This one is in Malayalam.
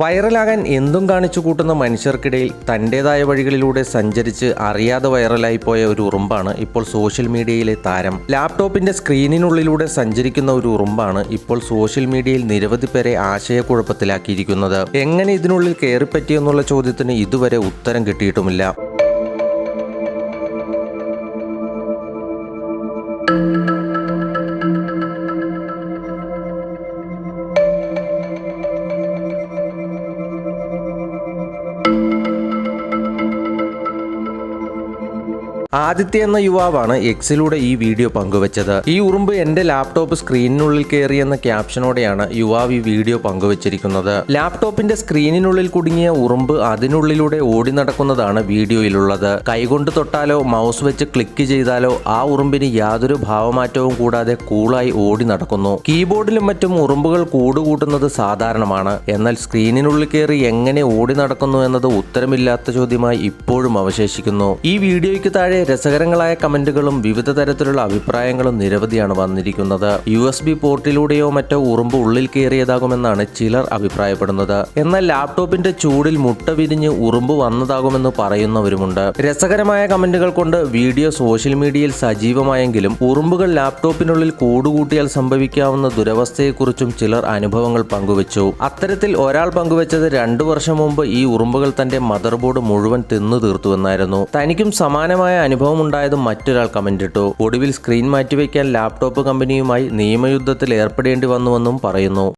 വൈറലാകാൻ എന്തും കാണിച്ചു കൂട്ടുന്ന മനുഷ്യർക്കിടയിൽ തന്റെതായ വഴികളിലൂടെ സഞ്ചരിച്ച് അറിയാതെ വൈറലായി പോയ ഒരു ഉറുമ്പാണ് ഇപ്പോൾ സോഷ്യൽ മീഡിയയിലെ താരം. ലാപ്ടോപ്പിന്റെ സ്ക്രീനിനുള്ളിലൂടെ സഞ്ചരിക്കുന്ന ഒരു ഉറുമ്പാണ് ഇപ്പോൾ സോഷ്യൽ മീഡിയയിൽ നിരവധി പേരെ ആശയക്കുഴപ്പത്തിലാക്കിയിരിക്കുന്നത്. എങ്ങനെ ഇതിനുള്ളിൽ കയറിപ്പറ്റിയെന്നുള്ള ചോദ്യത്തിന് ഇതുവരെ ഉത്തരം കിട്ടിയിട്ടുമില്ല. ആദിത്യ എന്ന യുവാവാണ് എക്സിലൂടെ ഈ വീഡിയോ പങ്കുവച്ചത്. ഈ ഉറുമ്പ് എന്റെ ലാപ്ടോപ്പ് സ്ക്രീനിനുള്ളിൽ കയറി എന്ന ക്യാപ്ഷനോടെയാണ് യുവാവ് ഈ വീഡിയോ പങ്കുവച്ചിരിക്കുന്നത്. ലാപ്ടോപ്പിന്റെ സ്ക്രീനിനുള്ളിൽ കുടുങ്ങിയ ഉറുമ്പ് അതിനുള്ളിലൂടെ ഓടി നടക്കുന്നതാണ് വീഡിയോയിലുള്ളത്. കൈകൊണ്ട് തൊട്ടാലോ മൗസ് വെച്ച് ക്ലിക്ക് ചെയ്താലോ ആ ഉറുമ്പിന് യാതൊരു ഭാവമാറ്റവും കൂടാതെ കൂളായി ഓടി നടക്കുന്നു. കീബോർഡിലും മറ്റും ഉറുമ്പുകൾ കൂടുകൂട്ടുന്നത് സാധാരണമാണ്. എന്നാൽ സ്ക്രീനിനുള്ളിൽ കയറി എങ്ങനെ ഓടി നടക്കുന്നു എന്നത് ഉത്തരമില്ലാത്ത ചോദ്യമായി ഇപ്പോഴും അവശേഷിക്കുന്നു. ഈ വീഡിയോയ്ക്ക് താഴെ രസകരങ്ങളായ കമന്റുകളും വിവിധ തരത്തിലുള്ള അഭിപ്രായങ്ങളും നിരവധിയാണ് വന്നിരിക്കുന്നത്. യു എസ് ബി പോർട്ടിലൂടെയോ മറ്റോ ഉറുമ്പ് ഉള്ളിൽ കയറിയതാകുമെന്നാണ് ചിലർ അഭിപ്രായപ്പെടുന്നത്. എന്നാൽ ലാപ്ടോപ്പിന്റെ ചൂടിൽ മുട്ട വിരിഞ്ഞ് ഉറുമ്പ് വന്നതാകുമെന്ന് പറയുന്നവരുമുണ്ട്. രസകരമായ കമന്റുകൾ കൊണ്ട് വീഡിയോ സോഷ്യൽ മീഡിയയിൽ സജീവമായെങ്കിലും ഉറുമ്പുകൾ ലാപ്ടോപ്പിനുള്ളിൽ കൂടുകൂട്ടിയാൽ സംഭവിക്കാവുന്ന ദുരവസ്ഥയെക്കുറിച്ചും ചിലർ അനുഭവങ്ങൾ പങ്കുവച്ചു. അത്തരത്തിൽ ഒരാൾ പങ്കുവച്ചത് രണ്ടു വർഷം മുമ്പ് ഈ ഉറുമ്പുകൾ തന്റെ മദർ ബോർഡ് മുഴുവൻ തിന്നു തീർത്തുവെന്നായിരുന്നു തനിക്കും സമാനമായ അനുഭവം ഉണ്ടായതും മറ്റൊരാൾ കമന്റ് ഇട്ടു. ഒടുവിൽ സ്ക്രീൻ മാറ്റിവെക്കാൻ ലാപ്ടോപ്പ് കമ്പനിയുമായി നിയമയുദ്ധത്തിൽ ഏർപ്പെടേണ്ടി വന്നുവെന്നും പറയുന്നു.